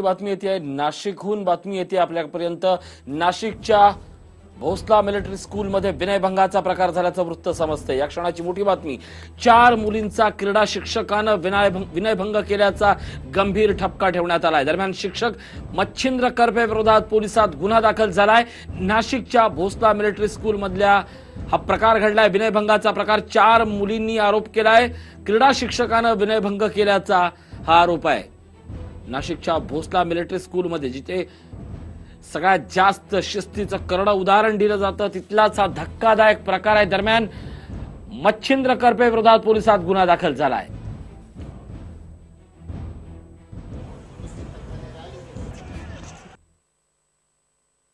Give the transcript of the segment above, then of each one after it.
बातमी येते नाशिकहून बातमी येते आपल्यापर्यंत. नाशिकच्या भोसला मिलिटरी स्कूलमध्ये विनयभंगाचा प्रकार झाल्याचं वृत्त समजतंय. या क्षणाची मोठी बातमी चार मुलींचा क्रीडा शिक्षकानं विनयभंग विनयभंग केल्याचा गंभीर ठपका ठेवण्यात आलाय. दरम्यान शिक्षक मच्छिंद्र करपे विरोधात पोलिसात गुन्हा दाखल झालाय. नाशिकच्या भोसला मिलिटरी स्कूलमधल्या हा प्रकार घडलाय. विनयभंगाचा प्रकार चार मुलींनी आरोप केलाय. क्रीडा शिक्षकानं विनयभंग केल्याचा हा आरोप आहे. नाशिकच्या भोसला मिलिटरी स्कूलमध्ये जिथे सगळ्यात जास्त शिस्तीचं करडं उदाहरण दिलं जातं तिथलाच हा धक्कादायक प्रकार आहे. दरम्यान मच्छिंद्र करपे विरोधात पोलिसात गुन्हा दाखल झाला आहे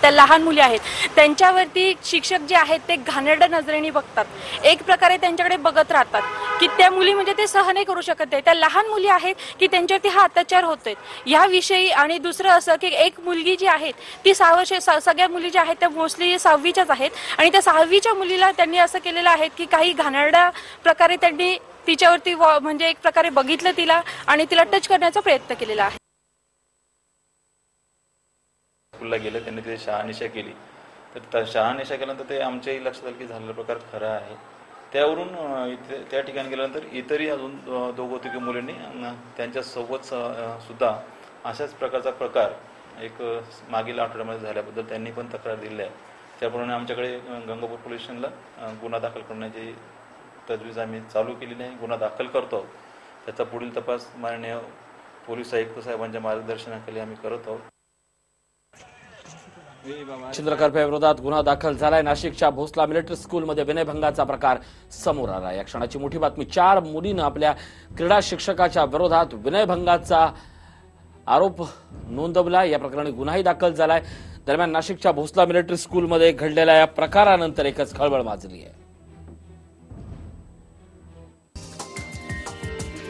त्या लहान मुली आहेत. त्यांच्यावरती शिक्षक जे आहेत ते घाणेरड्या नजरेने बघतात. एक प्रकारे त्यांच्याकडे बघत राहतात की त्या मुली म्हणजे ते सहनही करू शकत नाही. त्या लहान मुली आहेत की त्यांच्यावरती हा अत्याचार होतोय. ह्याविषयी आणि दुसरं असं की एक मुलगी जी आहे ती सहा वर्ष स- सगळ्या मुली ज्या आहेत त्या मोस्टली सहावीच्याच आहेत. आणि त्या सहावीच्या मुलीला त्यांनी असं केलेलं आहे की काही घाणेरड्या प्रकारे त्यांनी तिच्यावरती म्हणजे एक प्रकारे बघितलं तिला आणि तिला टच करण्याचा प्रयत्न केलेला आहे. स्कूलला गेलं त्यांनी तिथे शहानिशा केली. तर त्या शहानिशा केल्यानंतर ते आमच्याही लक्षात आलं की झालेला प्रकार खरा आहे. त्यावरून इथे त्या ठिकाणी गेल्यानंतर इतरही अजून अं, दोघं तिघे मुलींनी त्यांच्यासोबत स- सुद्धा अशाच प्रकारचा प्रकार एक मागील आठवड्यामध्ये झाल्याबद्दल त्यांनी पण तक्रार दिली आहे. त्याप्रमाणे आमच्याकडे गंगापूर पोलीस स्टेशनला गुन्हा दाखल करण्याची तजवीज आम्ही चालू केलेली आहे. गुन्हा दाखल करतो. आहोत. त्याचा पुढील तपास माननीय पोलीस आयुक्त साहेबांच्या मार्गदर्शनाखाली आम्ही करत आहोत. विरोधात गुन्हा दाखल झालाय. नाशिकच्या भोसला मिलिटरी स्कूलमध्ये विनयभंगाचा प्रकार समोर आला या क्षणाची मोठी बातमी चार मुलीनं आपल्या क्रीडा शिक्षकाच्या विरोधात विनयभंगाचा आरोप नोंदवला. या प्रकरणी गुन्हाही दाखल झालाय. दरम्यान नाशिकच्या भोसला मिलिटरी स्कूलमध्ये घडलेल्या या प्रकारानंतर एकच खळबळ माजली आहे.